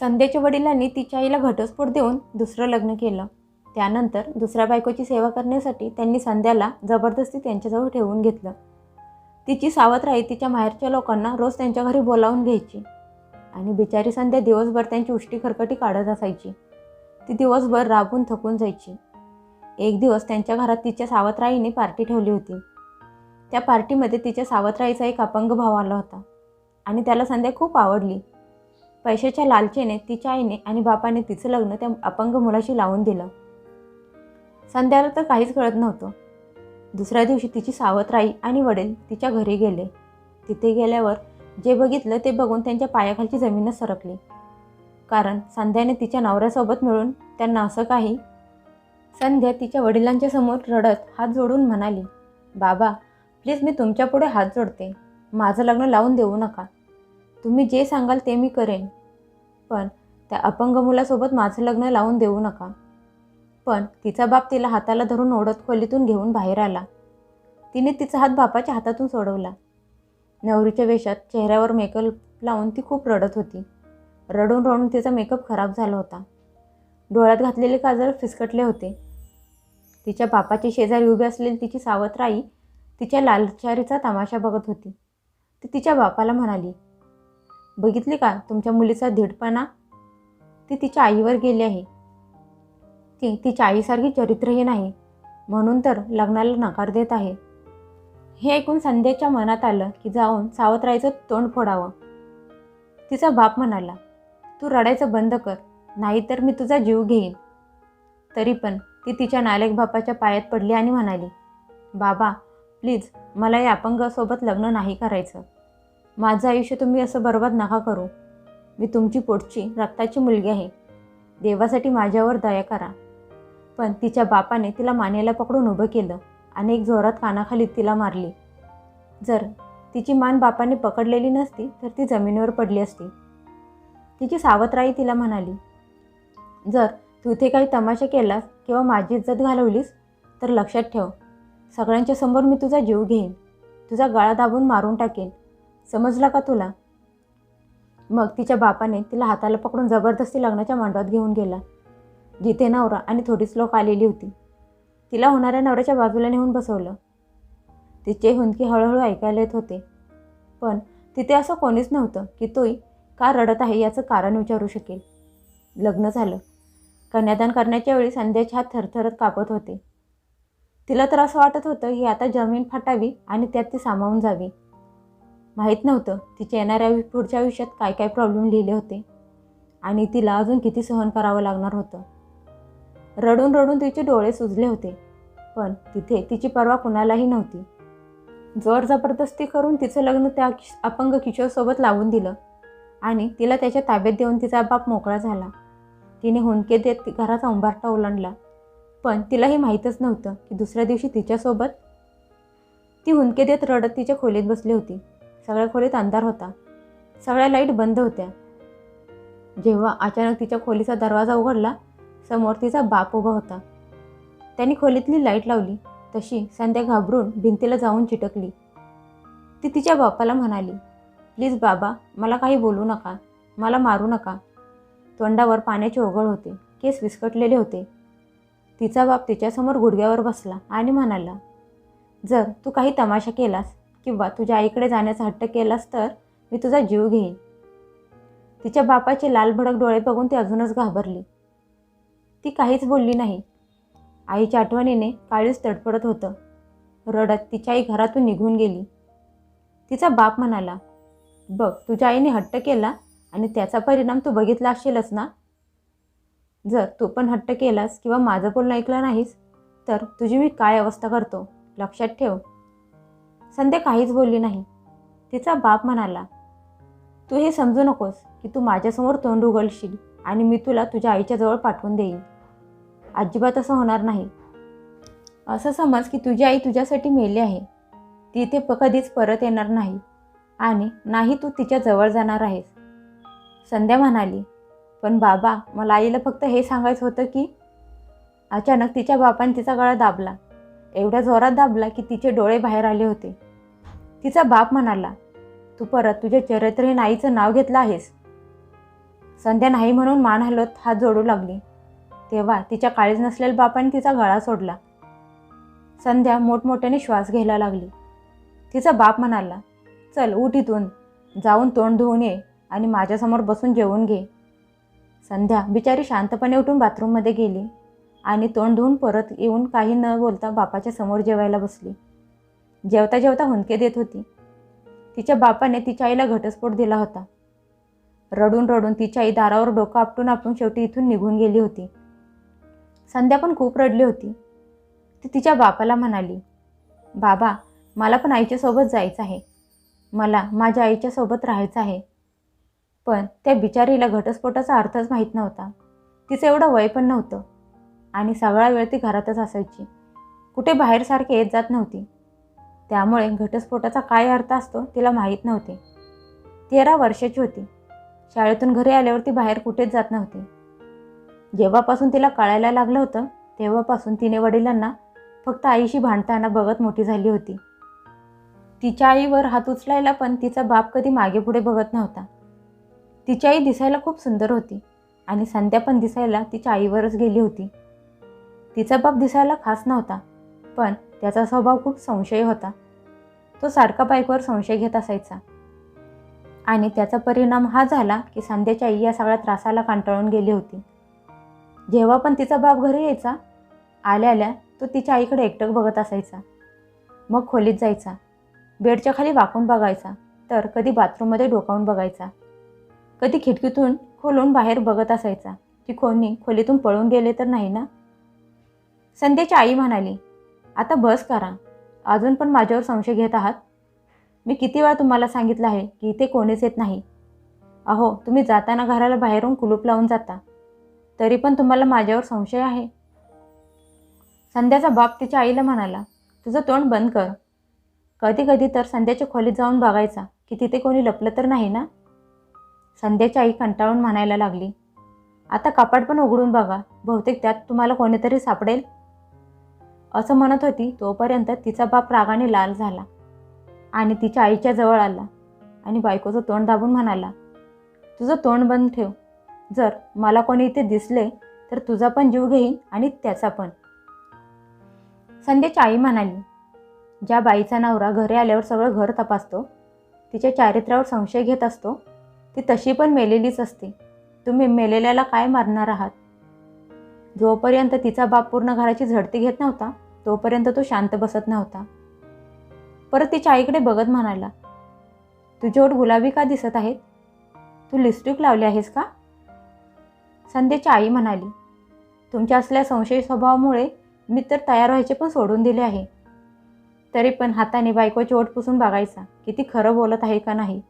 संध्याच्या वडिलांनी तिच्या आईला घटस्फोट देऊन दुसरं लग्न केलं. त्यानंतर दुसऱ्या बायकोची सेवा करण्यासाठी त्यांनी संध्याला जबरदस्ती त्यांच्याजवळ ठेवून घेतलं. तिची सावत्राई तिच्या माहेरच्या लोकांना रोज त्यांच्या घरी बोलावून घ्यायची आणि बिचारी संध्या दिवसभर त्यांची उष्टी खरकटी काढत असायची. ती दिवसभर राबून थकून जायची. एक दिवस त्यांच्या घरात तिच्या सावत्राईने पार्टी ठेवली होती. त्या पार्टीमध्ये तिच्या सावत्राईचा एक अपंग भाव आला होता आणि त्याला संध्या खूप आवडली. पैशाच्या लालचेने तिच्या आईने आणि बापाने तिचं लग्न त्या अपंग मुलाशी लावून दिलं. संध्याला तर काहीच कळत नव्हतं. दुसऱ्या दिवशी तिची सावत्राई आणि वडील तिच्या घरी गेले. तिथे गेल्यावर जे बघितलं ते बघून त्यांच्या पायाखालची जमीनच सरकली. कारण संध्याने तिच्या नवऱ्यासोबत मिळून त्यांना असं काही संध्या तिच्या वडिलांच्या समोर रडत हात जोडून म्हणाली बाबा प्लीज मी तुमच्यापुढे हात जोडते. माझं लग्न लावून देऊ नका. तुम्ही जे सांगाल ते मी करेन. पण त्या अपंग मुलासोबत माझं लग्न लावून देऊ नका. पण तिचा बाप तिला हाताला धरून ओढत खोलीतून घेऊन बाहेर आला. तिने तिचा हात बापाच्या हातातून सोडवला. नवरीच्या वेशात चेहऱ्यावर मेकअप लावून ती खूप रडत होती. रडून रडून तिचा मेकअप खराब झाला होता. डोळ्यात घातलेले काजळ फिसकटले होते. तिच्या बापाची शेजारी उभी असलेली तिची सावत्राई तिच्या लालचारीचा तमाशा बघत होती. ती तिच्या बापाला म्हणाली बघितली का? तुमच्या मुलीचा धीडपणा ती तिच्या आईवर गेली आहे. ती तिच्या आईसारखी चरित्रहीन आहे म्हणून तर लग्नाला नकार देत आहे. हे ऐकून संध्याच्या मनात आलं की जाऊन सावत्राईचं तोंड फोडावं. तिचा बाप म्हणाला तू रडायचं बंद कर नाहीतर मी तुझा जीव घेईन. तरी पण ती तिच्या नालेक बापाच्या पायात पडली आणि म्हणाली बाबा प्लीज मला या अपंगासोबत लग्न नाही करायचं. माझं आयुष्य तुम्ही असं बरबाद नका करू. मी तुमची पोटची रक्ताची मुलगी आहे. देवासाठी माझ्यावर दया करा. पण तिच्या बापाने तिला मानेला पकडून उभं केलं आणि एक जोरात कानाखाली तिला मारली. जर तिची मान बापाने पकडलेली नसती तर ती जमिनीवर पडली असती. तिची सावत्राई तिला म्हणाली जर तू इथे काही तमाशा केलास किंवा माझी इज्जत घालवलीस तर लक्षात ठेव. सगळ्यांच्या समोर मी तुझा जीव घेईन. तुझा गळा दाबून मारून टाकेन. समजला का तुला? मग तिच्या बापाने तिला हाताला पकडून जबरदस्ती लग्नाच्या मांडवात घेऊन गेला. जिथे नवरा आणि थोडीच लोक आलेली होती. तिला होणाऱ्या नवऱ्याच्या बाजूला नेऊन बसवलं. तिचे हुंदके हळूहळू ऐकायला येत होते. पण तिथे असं कोणीच नव्हतं की तोही का रडत आहे याचं कारण विचारू शकेल. लग्न झालं. कन्यादान करण्याच्या वेळी संध्याचे हात थरथरत कापत होते. तिला तर असं वाटत होतं की आता जमीन फाटावी आणि त्यात ती सामावून जावी. माहीत नव्हतं तिच्या येणाऱ्या पुढच्या आयुष्यात काय काय प्रॉब्लेम लिहिले होते. आणि तिला अजून किती सहन करावं लागणार होतं. रडून रडून तिचे डोळे सुजले होते पण तिथे तिची पर्वा कुणालाही नव्हती. जोर जबरदस्ती करून तिचं लग्न त्या अपंग किशोरसोबत लावून दिलं आणि तिला त्याच्या ताब्यात देऊन तिचा बाप मोकळा झाला. तिने हुंदके देत घराचा उंबारटा ओलांडला पण तिलाही माहीतच नव्हतं की दुसऱ्या दिवशी तिच्यासोबत ती हुंदके देत रडत तिच्या खोलीत बसली होती. सगळ्या खोलीत अंधार होता. सगळ्या लाइट बंद होत्या. जेव्हा अचानक तिच्या खोलीचा दरवाजा उघडला समोर तिचा बाप उभा होता. त्यांनी खोलीतली लाइट लावली तशी संध्या घाबरून भिंतीला जाऊन चिटकली. ती तिच्या बापाला म्हणाली प्लीज बाबा मला काही बोलू नका मला मारू नका. तोंडावर पाण्याचे ओघळ होते केस विस्कटलेले होते. तिचा बाप तिच्यासमोर गुडघ्यावर बसला आणि म्हणाला जर तू काही तमाशा केलास किंवा तुझ्या आईकडे जाण्याचा हट्ट केलास तर मी तुझा जीव घेईन. तिच्या बापाचे लाल भडक डोळे बघून ती अजूनच घाबरली. ती काहीच बोलली नाही. आईच्या आठवणीने काळीच तडफडत होतं. रडत तिच्या आई घरातून निघून गेली. तिचा बाप म्हणाला बघ तुझ्या आईने हट्ट केला आणि त्याचा परिणाम तू बघितला असशीलच ना? जर तू पण हट्ट केलास किंवा माझं बोलणं ऐकलं नाहीस तर तुझी मी काय अवस्था करतो? लक्षात ठेव. संध्या काहीच बोलली नाही. तिचा बाप म्हणाला तू हे समजू नकोस की तू माझ्यासमोर तोंड उघडशील आणि मी तुला तुझ्या आईच्या जवळ पाठवून देईन. अजिबात असं होणार नाही. असं समज की तुझी आई तुझ्यासाठी मेली आहे. ती इथे प कधीच परत येणार नाही आणि नाही तू तिच्या जवळ जाणार आहेस. संध्या म्हणाली पण बाबा मला आईला फक्त हे सांगायचं होतं की अचानक तिच्या बापाने तिचा गळा दाबला. एवढ्या जोरात दाबला की तिचे डोळे बाहेर आले होते. तिचा बाप म्हणाला तू परत तुझ्या चरित्रहीन आईचं नाव घेतलं आहेस. संध्या नाही म्हणून मान हलवत हात जोडू लागली. तेव्हा तिच्या काळीज नसलेल्या बापाने तिचा गळा सोडला. संध्या मोठमोठ्याने श्वास घ्यायला लागली. तिचा बाप म्हणाला चल उठ इथून. जाऊन तोंड धुवून ये आणि माझ्यासमोर बसून जेवून घे. संध्या बिचारी शांतपणे उठून बाथरूममध्ये गेली आणि तोंड धुवून परत येऊन काही न बोलता बापाच्या समोर जेवायला बसली. जेवता जेवता हुंदके देत होती. तिच्या बापाने तिच्या आईला घटस्फोट दिला होता. रडून रडून तिच्या आई दारावर डोकं आपटून आपटून शेवटी इथून निघून गेली होती. संध्या पण खूप रडली होती. ती तिच्या बापाला म्हणाली बाबा मला पण आईच्या सोबत जायचं आहे. मला माझ्या आईच्या सोबत राहायचं आहे. पण त्या बिचारीला घटस्फोटाचा अर्थच माहीत नव्हता. तिचं एवढं वय पण नव्हतं. आणि सगळा वेळ ती घरातच असायची. कुठे बाहेरसारखी येत जात नव्हती. त्यामुळे घटस्फोटाचा काय अर्थ असतो तिला माहीत नव्हते. तेरा वर्षाची होती. शाळेतून घरी आल्यावर ती बाहेर कुठेच जात नव्हती. जेव्हापासून तिला कळायला लागलं होतं तेव्हापासून तिने वडिलांना फक्त आईशी भांडताना बघत मोठी झाली होती. तिच्या आईवर हात उचलायला पण तिचा बाप कधी मागे पुढे बघत नव्हता. तिची आई दिसायला खूप सुंदर होती आणि संध्या पण दिसायला तिच्या आईवरच गेली होती. तिचा बाप दिसायला खास नव्हता पण त्याचा स्वभाव खूप संशय होता. तो सारखा बाईकवर संशय घेत असायचा. आणि त्याचा परिणाम हा झाला की संध्याची आई या सगळ्या त्रासाला कंटाळून गेली होती. जेव्हा पण तिचा बाप घरी यायचा आल्या आल्या तो तिच्या आईकडे एकटक बघत असायचा. मग खोलीत जायचा. बेडच्या खाली वाकून बघायचा. तर कधी बाथरूममध्ये डोकावून बघायचा. कधी खिडकीतून खोलून बाहेर बघत असायचा की कोणी खोलीतून पळून गेले तर नाही ना? संध्याची आई म्हणाली आता बस करा. अजून पण माझ्यावर संशय घेत आहात? मी किती वेळा तुम्हाला सांगितलं आहे की इथे कोणीच येत नाही. अहो तुम्ही जाताना घराला बाहेरून कुलूप लावून जाता. तरी पण तुम्हाला माझ्यावर संशय आहे. संध्याचा बाप तिच्या आईला म्हणाला तुझं तोंड बंद कर. कधी कधी तर संध्याच्या खोलीत जाऊन बघायचा की तिथे कोणी लपलं तर नाही ना? संध्याची आई कंटाळून म्हणायला लागली आता कपाट पण उघडून बघा. बहुतेक त्यात तुम्हाला कोणीतरी सापडेल. असं म्हणत होती तोपर्यंत तिचा बाप रागाने लाल झाला आणि तिच्या आईच्या जवळ आला आणि बायकोचं तोंड दाबून म्हणाला तुझं तोंड बंद ठेव. जर मला कोणी इथे दिसले तर तुझा पण जीव घेईन आणि त्याचा पण. संध्याची आई म्हणाली ज्या बाईचा नवरा घरी आल्यावर सगळं घर तपासतो तिच्या चारित्र्यावर संशय घेत असतो ती तशी पण मेलेलीच असते. तुम्ही मेलेल्याला काय मारणार आहात? जोपर्यंत तिचा बाप पूर्ण घराची झडती घेत नव्हता तोपर्यंत तो शांत बसत नव्हता. परत तिच्या आईकडे बघत म्हणाला तुझे ओठ गुलाबी का दिसत आहेत? तू लिपस्टिक लावली आहेस का? संध्याची आई म्हणाली तुमच्या असल्या संशय स्वभावामुळे मी तर तयार व्हायचे पण सोडून दिले आहे. तरी पण हाताने बायकोची ओठ पुसून बघायचा की ती खरं बोलत आहे का नाही.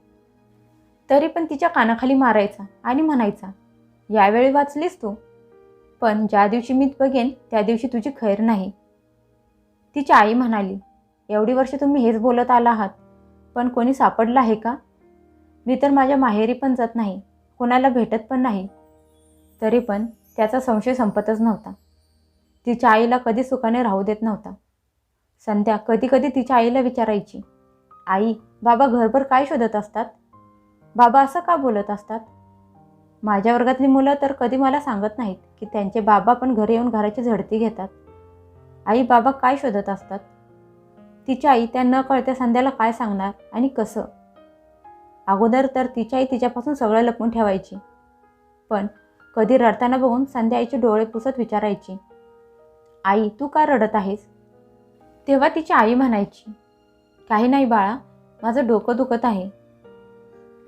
तरी पण तिच्या कानाखाली मारायचा आणि म्हणायचा यावेळी वाचलीस तू? पण ज्या दिवशी मी बघेन त्या दिवशी तुझी खैर नाही. तिची आई म्हणाली एवढी वर्ष तुम्ही हेच बोलत आला आहात पण कोणी सापडलं आहे का? मी तर माझ्या माहेरी पण जात नाही कोणाला भेटत पण नाही. तरी पण त्याचा संशय संपतच नव्हता. तिच्या आईला कधी सुखाने राहू देत नव्हता. संध्या कधी कधी तिच्या आईला विचारायची आई बाबा घरभर काय शोधत असतात? बाबा असं का बोलत असतात? माझ्या वर्गातली मुलं तर कधी मला सांगत नाहीत की त्यांचे बाबा पण घरी येऊन घराची झडती घेतात. आई बाबा काय शोधत असतात? तिची आई त्या न कळत्या संध्याला काय सांगणार आणि कसं? अगोदर तर तिची आई तिच्यापासून सगळं लपवून ठेवायची. पण कधी रडताना बघून संध्या आईचे डोळे पुसत विचारायची. आई तू का रडत आहेस? तेव्हा तिची आई म्हणायची काही नाही बाळा माझं डोकं दुखत आहे.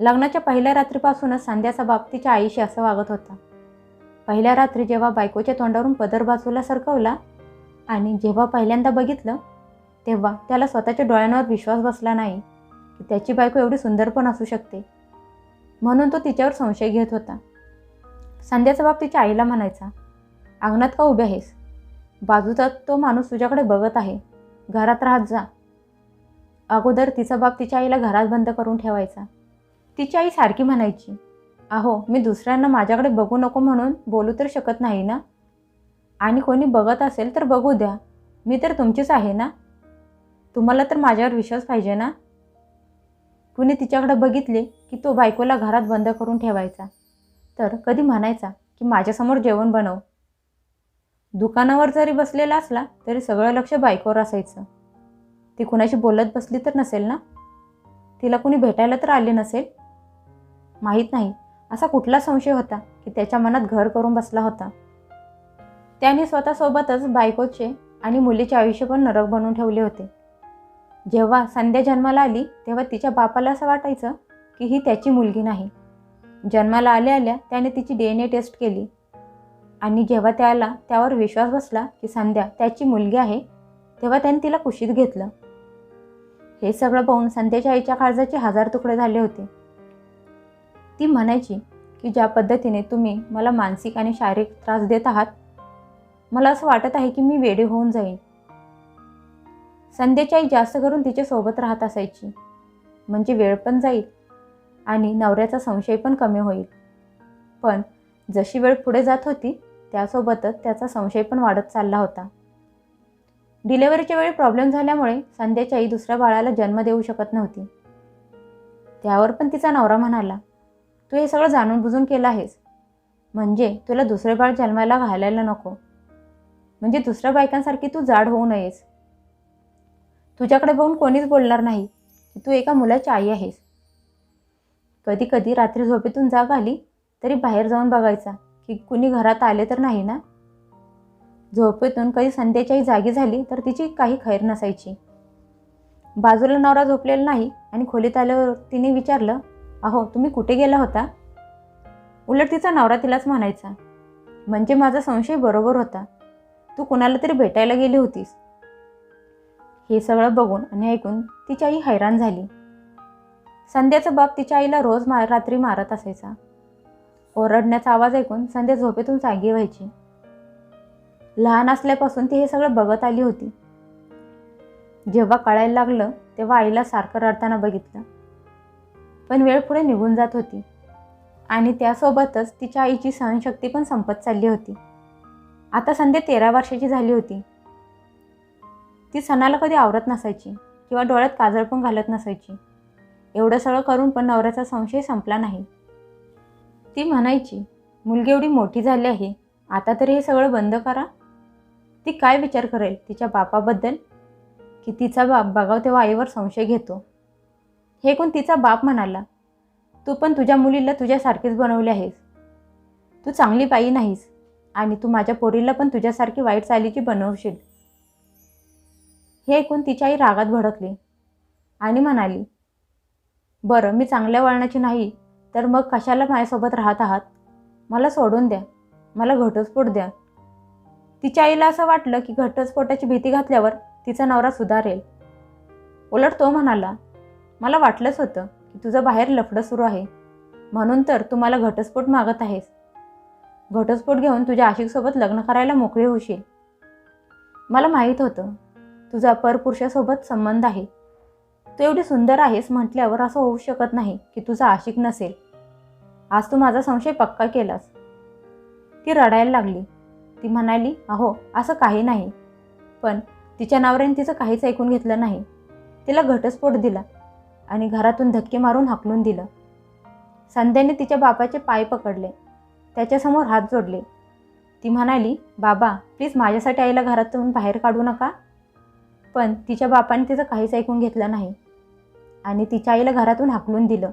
लग्नाच्या पहिल्या रात्रीपासूनच संध्याचा बाबतीच्या आईशी असं वागत होता. पहिल्या रात्री जेव्हा बायकोच्या तोंडावरून पदर बाजूला सरकवला आणि जेव्हा पहिल्यांदा बघितलं तेव्हा त्याला स्वतःच्या डोळ्यांवर विश्वास बसला नाही की त्याची बायको एवढी सुंदर पण असू शकते. म्हणून तो तिच्यावर संशय घेत होता. संध्याचा बाप तिच्या आईला म्हणायचा अंगणात का उभे आहेस? बाजूचा तो माणूस तुझ्याकडे बघत आहे. घरात राहत जा. अगोदर तिचा बाप तिच्या आईला घरात बंद करून ठेवायचा. तिची आई सारखी म्हणायची अहो मी दुसऱ्यांना माझ्याकडे बघू नको म्हणून बोलू तर शकत नाही ना? आणि कोणी बघत असेल तर बघू द्या. मी तर तुमचीच आहे ना? तुम्हाला तर माझ्यावर विश्वास पाहिजे ना? कुणी तिच्याकडे बघितले की तो बायकोला घरात बंद करून ठेवायचा. तर कधी म्हणायचा की माझ्यासमोर जेवण बनव. दुकानावर जरी बसलेला असला तरी सगळं लक्ष बायकोवर असायचं. ती कुणाशी बोलत बसली तर नसेल ना? तिला कुणी भेटायला तर आले नसेल? माहीत नाही. असा कुठला संशय होता की त्याच्या मनात घर करून बसला होता? त्याने स्वतःसोबतच बायकोचे आणि मुलीचे आयुष्य पण नरक बनवून ठेवले होते. जेव्हा संध्या जन्माला आली तेव्हा तिच्या बापाला असं वाटायचं की ही त्याची मुलगी नाही. जन्माला आल्या आल्या त्याने तिची डी एन ए टेस्ट केली. आणि जेव्हा त्याला त्यावर विश्वास बसला की संध्या त्याची मुलगी आहे तेव्हा त्याने तिला कुशीत घेतलं. हे सगळं पाहून संध्याच्या आईच्या काळजाचे हजार तुकडे झाले होते. ती म्हणायची की ज्या पद्धतीने तुम्ही मला मानसिक आणि शारीरिक त्रास देत आहात मला असं वाटत आहे की मी वेडे होऊन जाईन. संध्याची आई जास्त करून तिच्या सोबत राहत असायची. म्हणजे वेळ पण जाईल आणि नवऱ्याचा संशय पण कमी होईल. पण जशी वेळ पुढे जात होती त्यासोबतच त्याचा संशय पण वाढत चालला होता. डिलेवरीच्या वेळी प्रॉब्लेम झाल्यामुळे संध्याची आई दुसऱ्या बाळाला जन्म देऊ शकत नव्हती. त्यावर पण तिचा नवरा म्हणाला तू हे सगळं जाणून बुजून केलं आहेस. म्हणजे तुला दुसरे बाळ जन्माला घालायला नको. म्हणजे दुसऱ्या बायकांसारखी तू जाड होऊ नयेस. तुझ्याकडे बघून कोणीच बोलणार नाही की तू एका मुलाची आई आहेस. कधी कधी रात्री झोपेतून जाग आली तरी बाहेर जाऊन बघायचा की कुणी घरात आले तर नाही ना? झोपेतून कधी संध्याच्याही जागी झाली तर तिची काही खैर नसायची. बाजूला नवरा झोपलेला नाही आणि खोलीत आल्यावर तिने विचारलं अहो तुम्ही कुठे गेला होता? उलट तिचा नवरा तिलाच म्हणायचा म्हणजे माझा संशय बरोबर होता. तू कुणाला तरी भेटायला गेली होतीस. हे सगळं बघून आणि ऐकून तिची आई हैराण झाली. संध्याचा बाप तिच्या आईला रोज मा रात्री मारत असायचा. ओरडण्याचा आवाज ऐकून संध्या झोपेतून जागी व्हायची. लहान असल्यापासून ती हे सगळं बघत आली होती. जेव्हा कळायला लागलं तेव्हा आईला सारखं रडताना बघितलं. पण वेळ पुढे निघून जात होती. आणि त्यासोबतच तिच्या आईची सहनशक्ती पण संपत चालली होती. आता संध्या तेरा वर्षाची झाली होती. ती सणाला कधी आवरत नसायची किंवा डोळ्यात काजळ पण घालत नसायची. एवढं सगळं करून पण नवऱ्याचा संशय संपला नाही. ती म्हणायची मुलगी एवढी मोठी झाली आहे आता तरी हे सगळं बंद करा. ती काय विचार करेल तिच्या बापाबद्दल? की तिचा बाप बघाव तेव्हा आईवर संशय घेतो. हे कोण तिचा बाप म्हणाला? तू पण तुझ्या मुलीला तुझ्यासारखीच बनवले आहेस. तू चांगली बाई नाहीस आणि तू माझ्या पोरीला पण तुझ्यासारखी वाईट चालीची बनवशील. हे ऐकून तिची आई रागात भडकली आणि म्हणाली बरं मी चांगल्या वळणाची नाही तर मग कशाला माझ्यासोबत राहत आहात? मला सोडून द्या. मला घटस्फोट द्या. तिच्या आईला असं वाटलं की घटस्फोटाची भीती घातल्यावर तिचा नवरा सुधारेल. उलट तो म्हणाला मला वाटलंच होतं की तुझं बाहेर लफडं सुरू आहे. म्हणून तर तू मला घटस्फोट मागत आहेस. घटस्फोट घेऊन तुझ्या आशिकसोबत लग्न करायला मोकळे होशील. मला माहीत होतं तुझा परपुरुषासोबत संबंध आहे. तू एवढी सुंदर आहेस म्हटल्यावर असं होऊ शकत नाही की तुझा आशिक नसेल. आज तू माझा संशय पक्का केलास. ती रडायला लागली. ती म्हणाली अहो असं काही नाही. पण तिच्या नावऱ्याने तिचं काहीच ऐकून घेतलं नाही. तिला घटस्फोट दिला. आणि घरातून धक्के मारून हाकलून दिलं. संध्याने तिच्या बापाचे पाय पकडले. त्याच्यासमोर हात जोडले. ती म्हणाली बाबा प्लीज माझ्यासाठी आईला घरातून बाहेर काढू नका. पण तिच्या बापाने तिचं काहीच ऐकून घेतलं नाही. आणि तिच्या आईला घरातून हाकलून दिलं.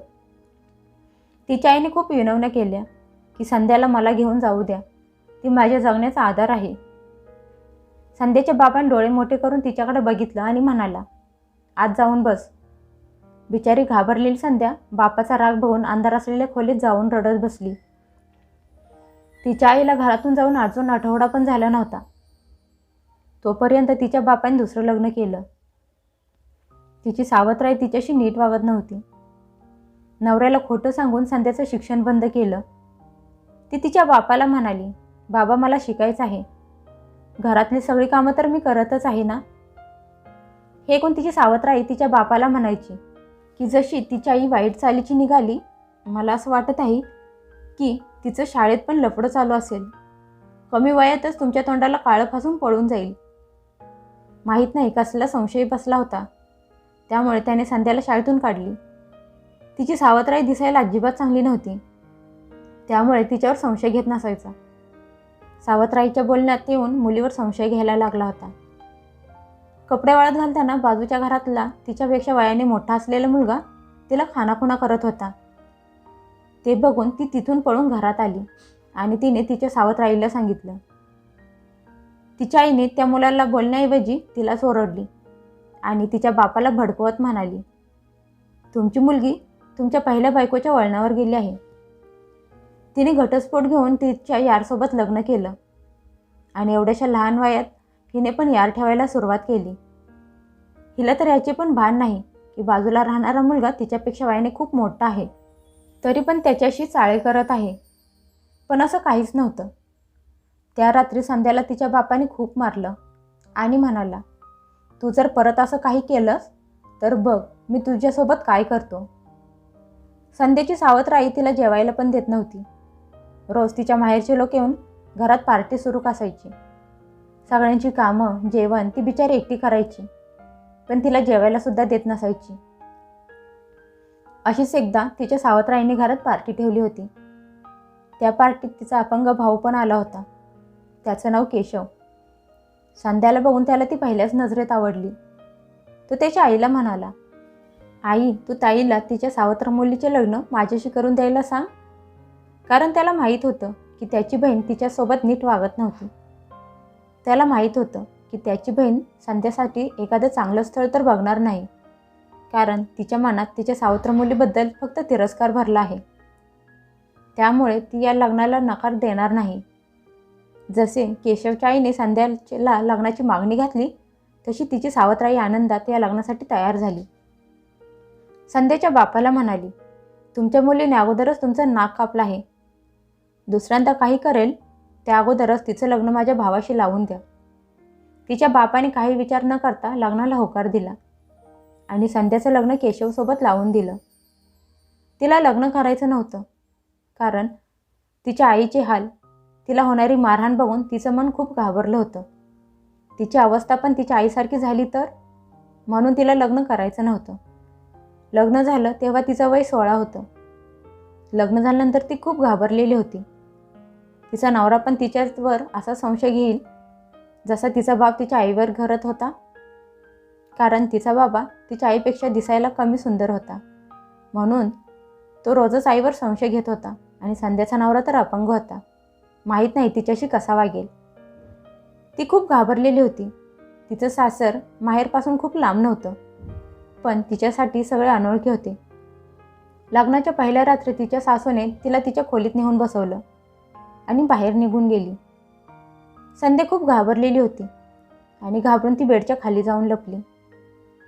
तिच्या आईने खूप विनवण्या केल्या की संध्याला मला घेऊन जाऊ द्या. ती माझ्या जगण्याचा आधार आहे. संध्याच्या बाबाने डोळे मोठे करून तिच्याकडे बघितलं आणि म्हणाला आज जाऊन बस. बिचारी घाबरलेली संध्या बापाचा राग बघून अंधार असलेल्या खोलीत जाऊन रडत बसली. तिच्या आईला घरातून जाऊन अजून आठवडा पण झाला नव्हता. तोपर्यंत तिच्या बापाने दुसरं लग्न केलं. तिची सावत्राई तिच्याशी नीट वागत नव्हती. नवऱ्याला खोटं सांगून संध्याचं शिक्षण बंद केलं. ती तिच्या बापाला म्हणाली बाबा मला शिकायचं आहे. घरातली सगळी कामं तर मी करतच आहे ना? हे कोण तिची सावत्राई तिच्या बापाला म्हणायची की जशी तिची आई वाईट चालीची निघाली मला असं वाटत आहे की तिचं शाळेत पण लफडं चालू असेल. कमी वयातच तुमच्या तोंडाला काळं फासून पळून जाईल. माहीत नाही कसला संशय बसला होता. त्यामुळे त्याने संध्याला शाळेतून काढली. तिची सावत्राई दिसायला अजिबात चांगली नव्हती. त्यामुळे तिच्यावर संशय घेत नसायचा. सावत्राईच्या बोलण्यात येऊन मुलीवर संशय घ्यायला लागला होता. कपडे वाळत घालताना बाजूच्या घरातला तिच्यापेक्षा वयाने मोठा असलेला मुलगा तिला खानाखुना करत होता. ते बघून ती तिथून पळून घरात आली आणि तिने तिच्या सावत्राईला सांगितलं. तिच्या आईने त्या मुलाला बोलण्याऐवजी तिला चोरडली आणि तिच्या बापाला भडकवत म्हणाली तुमची मुलगी तुमच्या पहिल्या बायकोच्या वळणावर गेली आहे. तिने घटस्फोट घेऊन तिच्या यारसोबत लग्न केलं आणि एवढ्याशा लहान वयात हिने पण यार ठेवायला सुरुवात केली. हिला तर याचे पण भान नाही की बाजूला राहणारा मुलगा तिच्यापेक्षा वयाने खूप मोठा आहे. तरी पण त्याच्याशी चाळे करत आहे. पण असं काहीच नव्हतं. त्या रात्री संध्याला तिच्या बापाने खूप मारलं आणि म्हणाला तू जर परत असं काही केलंस तर बघ मी तुझ्यासोबत काय करतो. संध्याची सावत्र आई तिला जेवायला पण देत नव्हती. रोज तिच्या माहेरचे लोक येऊन घरात पार्टी सुरू असायची. सगळ्यांची कामं जेवण ती बिचारी एकटी करायची. पण तिला जेवायला सुद्धा देत नसायची. अशीच एकदा तिच्या सावत्राईने घरात पार्टी ठेवली होती. त्या पार्टीत तिचा अपंग भाऊ पण आला होता. त्याचं नाव केशव. संध्याला बघून त्याला ती पहिल्याच नजरेत आवडली. तो त्याच्या आईला म्हणाला आई तू ताईला तिच्या सावत्र मुलीचे लग्न माझ्याशी करून द्यायला सांग. कारण त्याला माहीत होतं की त्याची बहीण तिच्यासोबत नीट वागत नव्हती. त्याला माहीत होतं की त्याची बहीण संध्यासाठी एखादं चांगलं स्थळ तर बघणार नाही. कारण तिच्या मनात तिच्या सावत्र मुलीबद्दल फक्त तिरस्कार भरला आहे. त्यामुळे ती या लग्नाला नकार देणार नाही. जसे केशवच्या आईने संध्याला लग्नाची मागणी घातली तशी तिची सावत्राई आनंदात या लग्नासाठी तयार झाली. संध्याच्या बापाला म्हणाली तुमच्या मुलीने अगोदरच तुमचं नाक कापलं आहे. दुसऱ्यांदा काही करेल त्या अगोदरच तिचं लग्न माझ्या भावाशी लावून द्या. तिच्या बापाने काही विचार न करता लग्नाला होकार दिला आणि संध्याचं लग्न केशवसोबत लावून दिलं. तिला लग्न करायचं नव्हतं कारण तिच्या आईचे हाल तिला होणारी मारहाण बघून तिचं मन खूप घाबरलं होतं. तिची अवस्था पण तिच्या आईसारखी झाली तर? म्हणून तिला लग्न करायचं नव्हतं. लग्न झालं तेव्हा तिचं वय सोळा होतं. लग्न झाल्यानंतर ती खूप घाबरलेली होती. तिचा नवरा पण तिच्यावर असा संशय घेईल जसा तिचा बाप तिच्या आईवर घरत होता. कारण तिचा बाबा तिच्या आईपेक्षा दिसायला कमी सुंदर होता. म्हणून तो रोजच आईवर संशय घेत होता आणि संध्याचा नवरा तर अपंग होता. माहीत नाही तिच्याशी कसा वागेल. ती खूप घाबरलेली होती. तिचं सासर माहेरपासून खूप लांब नव्हतं. पण तिच्यासाठी सगळे अनोळखी होते. लग्नाच्या पहिल्या रात्री तिच्या सासूने तिला तिच्या खोलीत नेऊन बसवलं. आणि बाहेर निघून गेली. संध्या खूप घाबरलेली होती आणि घाबरून ती बेडच्या खाली जाऊन लपली.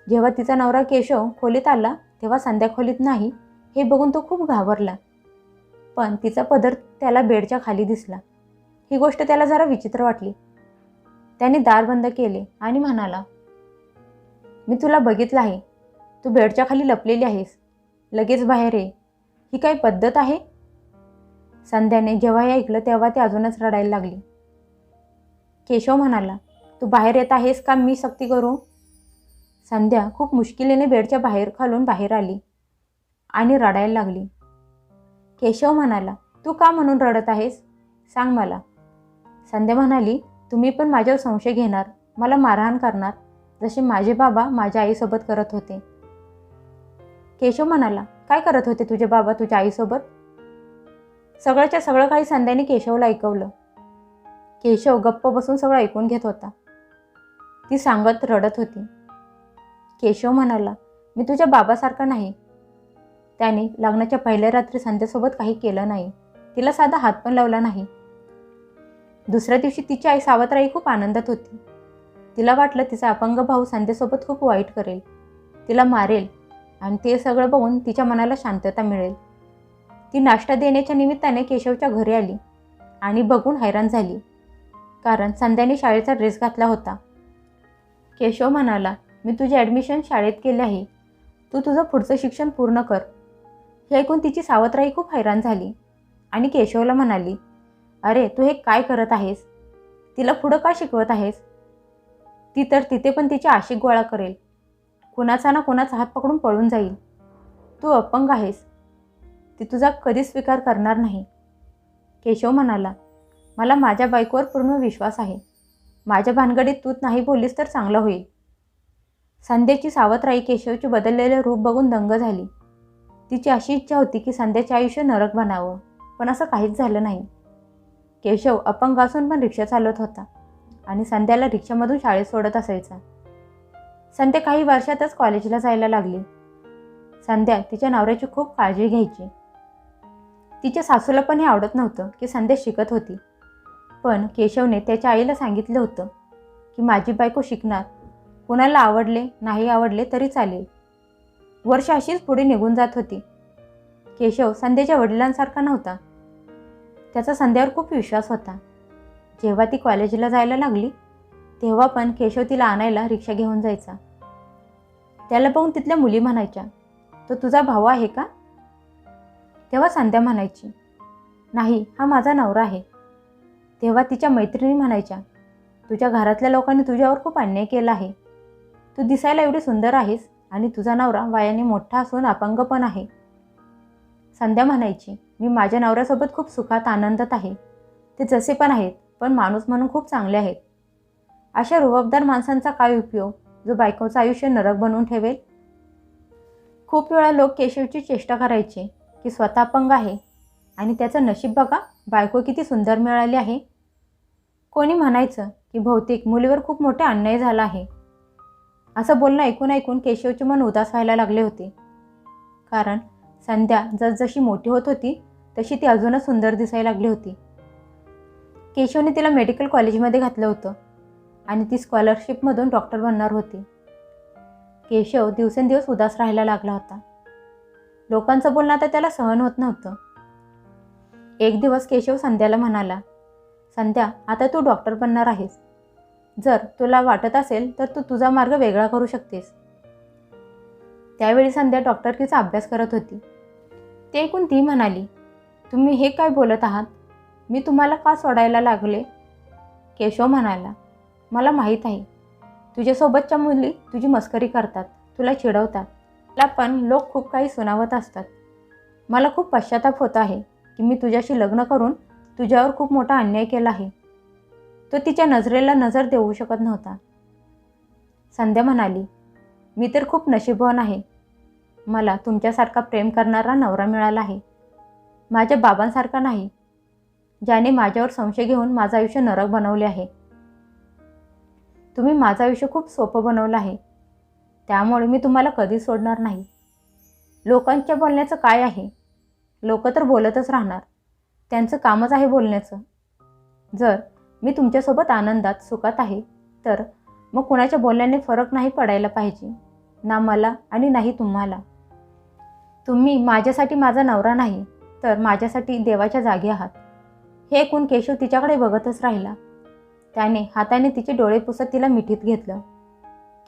जेव्हा तिचा नवरा केशव खोलीत आला तेव्हा संध्या खोलीत नाही हे बघून तो खूप घाबरला. पण तिचा पदर त्याला बेडच्या खाली दिसला. ही गोष्ट त्याला जरा विचित्र वाटली. त्याने दार बंद केले आणि म्हणाला मी तुला बघितलं आहे. तू बेडच्या खाली लपलेली आहेस. लगेच बाहेर ये. ही काही पद्धत आहे? संध्याने जेव्हा हे ऐकलं तेव्हा ती अजूनच रडायला लागली. केशव म्हणाला तू बाहेर येत आहेस का? मी सक्ती करू? संध्या खूप मुश्किलीने बेडच्या बाहेर खालून बाहेर आली आणि रडायला लागली. केशव म्हणाला तू का म्हणून रडत आहेस? सांग मला. संध्या म्हणाली तुम्ही पण माझ्यावर संशय घेणार मला मारहाण करणार जसे माझे बाबा माझ्या आईसोबत करत होते. केशव म्हणाला काय करत होते तुझे बाबा तुझ्या आईसोबत? सगळ्याच्या सगळं काही संध्याने केशवला ऐकवलं. केशव गप्प बसून सगळं ऐकून घेत होता. ती सांगत रडत होती. केशव म्हणाला मी तुझ्या बाबासारखा नाही. त्याने लग्नाच्या पहिल्या रात्री संध्यासोबत काही केलं नाही. तिला साधा हात पण लावला नाही. दुसऱ्या दिवशी तिची आई सावत्राई खूप आनंदात होती. तिला वाटलं तिचा अपंग भाऊ संध्यासोबत खूप वाईट करेल. तिला मारेल आणि ते सगळं बघून तिच्या मनाला शांतता मिळेल. ती नाश्ता देण्याच्या निमित्ताने केशवच्या घरी आली आणि बघून हैराण झाली. कारण संध्याने शाळेचा ड्रेस घातला होता. केशव म्हणाला मी तुझे ॲडमिशन शाळेत केले आहे. तू तुझं पुढचं शिक्षण पूर्ण कर. हे ऐकून तिची सावत्राई खूप हैराण झाली आणि केशवला म्हणाली अरे तू हे काय करत आहेस? तिला पुढं का शिकवत आहेस? ती तर तिथे पण तिची आशिक गोळा करेल. कुणाचा ना कुणाचा हात पकडून पळून जाईल. तू अपंग आहेस. ती तुझा कधीच स्वीकार करणार नाही. केशव म्हणाला मला माझ्या बायकोवर पूर्ण विश्वास आहे. माझ्या भानगडीत तू नाही बोललीस तर चांगलं होईल. संध्याची सावत्राई केशवचे बदललेले रूप बघून दंग झाली. तिची अशी इच्छा होती की संध्याचे आयुष्य नरक बनावं पण असं काहीच झालं नाही. केशव अपंग असून पण रिक्षा चालवत होता आणि संध्याला रिक्षामधून शाळेत सोडत असायचा. संध्या काही वर्षातच कॉलेजला जायला लागली. संध्या तिच्या नवऱ्याची खूप काळजी घ्यायची. तिच्या सासूला पण हे आवडत नव्हतं की संध्या शिकत होती. पण केशवने त्याच्या आईला सांगितलं होतं की माझी बायको शिकणार. कोणाला आवडले नाही आवडले तरी चालेल. वर्ष अशीच पुढे निघून जात होती. केशव संध्याच्या वडिलांसारखा नव्हता. त्याचा संध्यावर खूप विश्वास होता. जेव्हा ती कॉलेजला जायला लागली तेव्हा पण केशव तिला आणायला रिक्षा घेऊन जायचा. त्याला पाहून तिथल्या मुली म्हणायच्या तो तुझा भाऊ आहे का? तेव्हा संध्या म्हणायची नाही हा माझा नवरा आहे. तेव्हा तिच्या मैत्रिणी म्हणायच्या तुझ्या घरातल्या लोकांनी तुझ्यावर खूप अन्याय केला आहे. तू दिसायला एवढी सुंदर आहेस आणि तुझा नवरा वयाने मोठा असून अपंग पण आहे. संध्या म्हणायची मी माझ्या नवऱ्यासोबत खूप सुखात आनंदात आहे. ते जसे पण आहेत पण माणूस म्हणून खूप चांगले आहेत. अशा रुबाबदार माणसांचा काय उपयोग? जो बायकोचं आयुष्य नरक बनवून ठेवेल? खूप वेळा लोक केशवची चेष्टा करायचे की स्वतः अपंग आहे. आणि त्याचं नशीब बघा बायको किती सुंदर मिळाली आहे. कोणी म्हणायचं की भौतिक मुलीवर खूप मोठा अन्याय झाला आहे. असं बोलणं ऐकून ऐकून केशवचे मन उदास व्हायला लागले होते. कारण संध्या जसजशी मोठी होत होती तशी ती अजूनच सुंदर दिसायला लागली होती. केशवने तिला मेडिकल कॉलेजमध्ये घातलं होतं आणि ती स्कॉलरशिपमधून डॉक्टर बनणार होती. केशव दिवसेंदिवस उदास राहायला लागला होता. लोकांचं बोलणं आता त्याला सहन होत नव्हतं. एक दिवस केशव संध्याला म्हणाला संध्या आता तू डॉक्टर बनणार आहेस. जर तुला वाटत असेल तर तू तुझा मार्ग वेगळा करू शकतेस. त्यावेळी संध्या डॉक्टरकीचा अभ्यास करत होती. ते ऐकून ती म्हणाली तुम्ही हे काय बोलत आहात? मी तुम्हाला का सोडायला लागले? केशव म्हणाला मला माहीत आहे. तुझ्यासोबतच्या मुली तुझी मस्करी करतात तुला चिडवतात. मला पण लोक खूप काही सुनावत असतात. मला खूप पश्चाताप होत आहे की मी तुझ्याशी लग्न करून तुझ्यावर खूप मोठा अन्याय केला आहे. तो तिच्या नजरेला नजर देऊ शकत नव्हता. संध्या म्हणाली मी तर खूप नशीबवान आहे. मला तुमच्यासारखा प्रेम करणारा नवरा मिळाला आहे. माझ्या बाबांसारखा नाही. ज्याने माझ्यावर संशय घेऊन माझं आयुष्य नरक बनवले आहे. तुम्ही माझं आयुष्य खूप सोपं बनवलं आहे. त्यामुळे मी तुम्हाला कधीच सोडणार नाही. लोकांच्या बोलण्याचं काय आहे? लोक तर बोलतच राहणार. त्यांचं कामच आहे बोलण्याचं. जर मी तुमच्यासोबत आनंदात सुखात आहे तर मग कुणाच्या बोलण्याने फरक नाही पडायला पाहिजे ना मला आणि नाही तुम्हाला. तुम्ही माझ्यासाठी माझा नवरा नाही तर माझ्यासाठी देवाच्या जागी आहात. हे ऐकून केशव तिच्याकडे बघतच राहिला. त्याने हाताने तिचे डोळे पुसत तिला मिठीत घेतलं.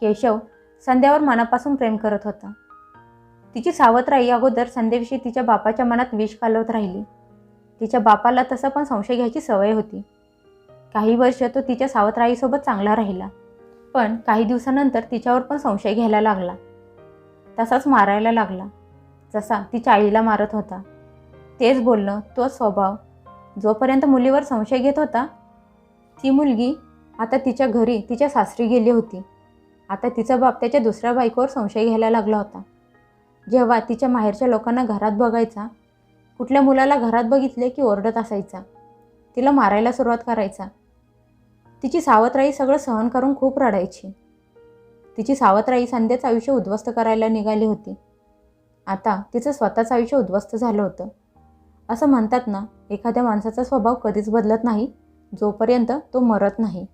केशव संध्यावर मनापासून प्रेम करत होता. तिची सावत्राई अगोदर संध्याविषयी तिच्या बापाच्या मनात विष घालवत राहिली. तिच्या बापाला तसं पण संशय घ्यायची सवय होती. काही वर्ष तो तिच्या सावत्राईसोबत चांगला राहिला. पण काही दिवसानंतर तिच्यावर पण संशय घ्यायला लागला. तसाच मारायला लागला. जसा तिच्या आईला मारत होता. तेच बोलणं तोच स्वभाव. जोपर्यंत मुलीवर संशय घेत होता ती मुलगी आता तिच्या घरी तिच्या सासरी गेली होती. आता तिचा बाप त्याच्या दुसऱ्या बायकोवर संशय घ्यायला लागला होता. जेव्हा तिच्या माहेरच्या लोकांना घरात बघायचा कुठल्या मुलाला घरात बघितले की ओरडत असायचा तिला मारायला सुरुवात करायचा. तिची सावत्राई सगळं सहन करून खूप रडायची. तिची सावत्राई संध्याचं आयुष्य उद्ध्वस्त करायला निघाली होती. आता तिचं स्वतःचं आयुष्य उद्ध्वस्त झालं होतं. असं म्हणतात ना एखाद्या माणसाचा स्वभाव कधीच बदलत नाही जोपर्यंत तो मरत नाही.